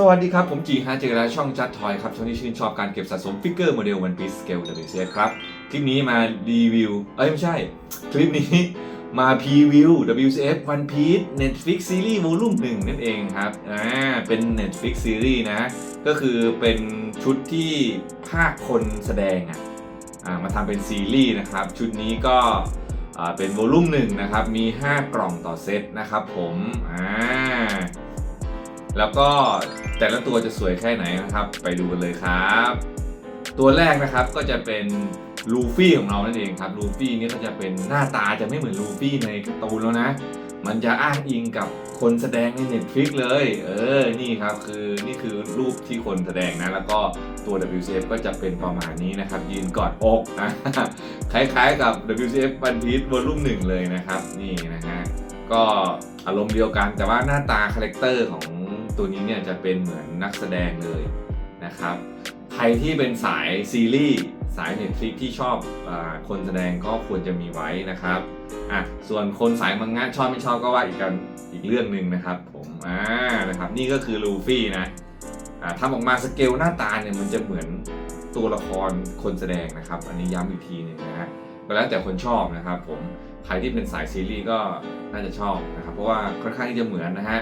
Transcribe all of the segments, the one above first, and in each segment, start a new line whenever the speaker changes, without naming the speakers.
สวัสดีครับ ผมจีฮาเจอแล้วช่องจัดทอยครับ ช่องที่ชื่นชอบการเก็บสะสมฟิกเกอร์โมเดลวันพีสเกล WCF ครับ คลิปนี้มารีวิว เอ้ย ไม่ใช่ คลิปนี้มาพรีวิว WCF One Piece Netflix Series Volume 1 นั่นเองครับ อ่า เป็น Netflix Series นะ ก็คือเป็นชุดที่ภาคคนแสดงอะอ่ามาทำเป็นซีรีส์นะครับ ชุดนี้ก็อ่าเป็นโวลุ่มหนึ่งนะครับ มี 5 กล่องต่อเซตนะครับผม อ่า แล้วก็แต่ละตัวจะสวยแค่ไหนนะครับ ไปดูกันเลยครับ ตัวแรกนะครับก็จะเป็นลูฟี่ของเรานั่นเองครับลูฟี่นี่ก็จะเป็นหน้าตาจะไม่เหมือนลูฟี่ในการ์ตูนแล้วนะ มันจะอ้างอิงกับคนแสดงใน Netflix เลย เออ นี่ครับคือนี่คือรูปที่คนแสดงนะ แล้วก็ตัว WCF ก็จะเป็นประมาณนี้นะครับ ยืนกอดอกนะ คล้ายๆกับ WCF One Piece Volume 1เลยนะครับ นี่นะฮะ ก็อารมณ์เดียวกันแต่ว่าหน้าตาคาแรคเตอร์ของ ตัวนี้เนี่ยจะเป็นเหมือนนักแสดงเลยนะครับ ใครที่เป็นสายซีรีส์สาย Netflix ที่ชอบอคนแสดงก็ควรจะมีไว้นะครับอะส่วนคนสายมังงะชอบไม่ชอบก็ว่าอีกกันอีกเรื่องหนึ่งนะครับผมอ่านะครับนี่ก็คือลูฟี่นะอ่าทำออกมาสเกลหน้าตาเนี่ยมันจะเหมือนตัวละครคนแสดงนะครับ อันนี้ย้ำอีกทีหนึ่งนะฮะก็แล้วแต่คนชอบนะครับผมใครที่เป็นสายซีรีส์ก็น่าจะชอบนะครับ เพราะว่าค่อนข้างที่จะเหมือนนะฮะ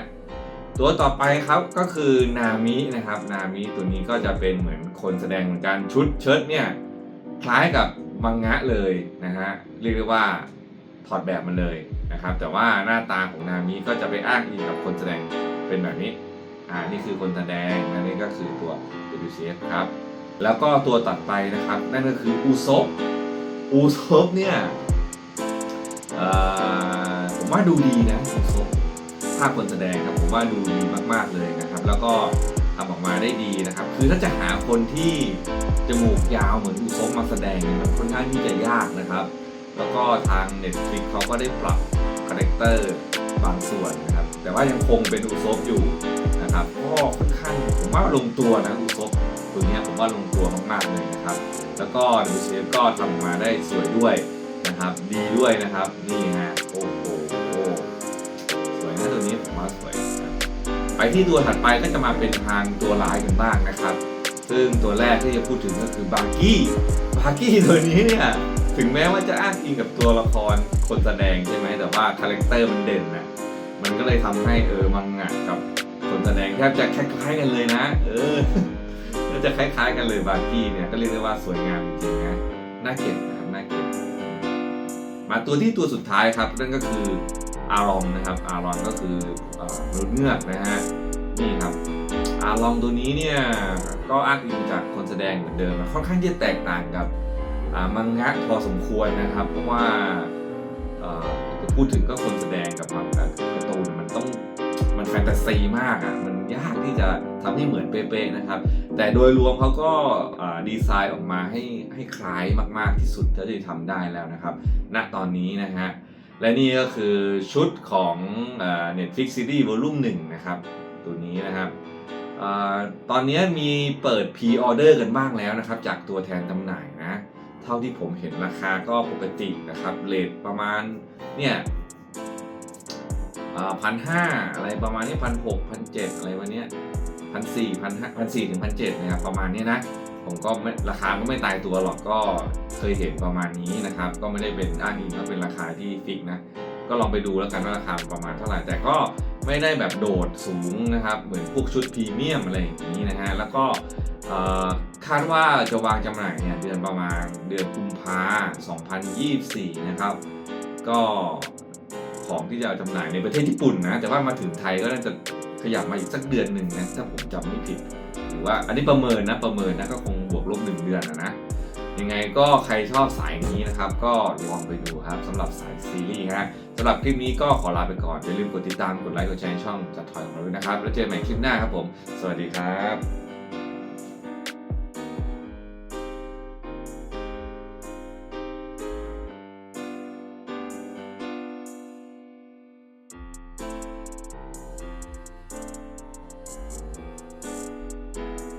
ตัวต่อไปครับก็คือนามินะครับ นามิตัวนี้ก็จะเป็นเหมือนคนแสดงเหมือนกันชุดเชิ้ตเนี่ยคล้ายกับมังงะเลยนะฮะเรียกได้ว่าถอดแบบมันเลยนะครับ แต่ว่าหน้าตาของนามิก็จะไปอ้างอิงกับคนแสดงเป็นแบบนี้อ่านี่คือคนแสดงและนี่ก็คือตัว WCF ครับแล้วก็ตัวตัดไปนะครับ นั่นก็คืออูซบอูซบเนี่ยผมว่าดูดีนะาพคนแสดงครับผมว่าดูดีมากๆเลยนะครับ แล้วก็ทำออกมาได้ดีนะครับ คือถ้าจะหาคนที่จมูกยาวเหมือนอุซบมาแสดงเนี่ยมันค่อนข้างที่จะยากนะครับ แล้วก็ทาง Netflix เขาก็ได้ปรับคาแรคเตอร์บางส่วนนะครับ แต่ว่ายังคงเป็นอุซบอยู่นะครับก็ค่อนข้างผมว่าลงตัวนะอุซบตัวเนี้ยผมว่าลงตัวมากๆเลยนะครับ แล้วก็ WCF ก็ทำมาได้สวยด้วยนะครับ ดีด้วยนะครับ นี่ฮะโอ้โหาสวยครับไปที่ตัวถัดไปก็จะมาเป็นทางตัวร้ายกันบ้างนะครับ ซึ่งตัวแรกที่จะพูดถึงก็คือบาร์กี้บาร์กี้ตัวนี้เนี่ยถึงแม้ว่าจะอ้างอิงกับตัวละครคนแสดงใช่ไหมแต่ว่าคาแรคเตอร์มันเด่นนะมันก็เลยทำให้เออมังงะกับคนแสดงแทบจะคล้ายๆกันเลยนะ เออก็จะคล้าย ๆ กันเลยบาร์กี้เนี่ยก็เรียกได้ว่าสวยงามจริงๆนะน่าเก็บนะครับน่าเก็บมาตัวที่ตัวสุดท้ายครับนั่นก็คือ อารองนะครับ อารองก็คือมนุษย์เงือกนะฮะ นี่ครับ อารองตัวนี้เนี่ยก็อ้างอิงจากคนแสดงเหมือนเดิมนะค่อนข้างที่จะแตกต่างกับมังงะพอสมควรนะครับ เพราะว่าจะพูดถึงก็คนแสดงกับมังกับการ์ตูนมันต้องมันแฟนตาซีมากอะมันยากที่จะทำให้เหมือนเป๊ะๆนะครับ แต่โดยรวมเขาก็ดีไซน์ออกมาให้ให้คล้ายมากๆที่สุดเท่าที่ทำได้แล้วนะครับ ณตอนนี้นะฮะ และนี่ก็คือชุดของเอ่อ Netflix Series Volume 1นะครับ ตัวนี้นะครับอตอนนี้มีเปิด Pre-order กันบ้างแล้วนะครับ จากตัวแทนจำหน่ายนะ เท่าที่ผมเห็นราคาก็ปกตินะครับเลทประมาณเนี่ยพันห้าอะไรประมาณนี้พันหกพันเจ็ดอะไรวันนี้พันสี่พันห้าพันสี่ถึงพันเจ็ดนะครับประมาณนี้นะ ผมก็ไม่ราคาก็ไม่ตายตัวหรอกก็เคยเห็นประมาณนี้นะครับ ก็ไม่ได้เป็นอ้างอิงว่าเป็นราคาที่ฟิกนะก็ลองไปดูแล้วกันว่าราคาประมาณเท่าไหร่แต่ก็ไม่ได้แบบโดดสูงนะครับ เหมือนพวกชุดพรีเมียมอะไรอย่างนี้นะฮะแล้วก็คาดว่าจะวางจำหน่ายเนี่ยเดือนประมาณเดือนกุมภา2024 นะครับ ก็ของที่จะจำหน่ายในประเทศญี่ปุ่นนะ แต่ว่ามาถึงไทยก็น่าจะ ขยับมาอีกสักเดือนหนึ่งนะถ้าผมจำไม่ผิด หรือว่าอันนี้ประเมินนะประเมินนะก็คงบวกลบหนึ่งเดือนนะยังไงก็ใครชอบสายนี้นะครับ ก็ลองไปดูครับสำหรับสายซีรีส์ฮะสำหรับคลิปนี้ก็ขอลาไปก่อน อย่าลืมกดติดตามกดไลค์กดแชร์ช่องจัดถอยของเราด้วยนะครับ แล้วเจอกันใหม่คลิปหน้าครับผม สวัสดีครับ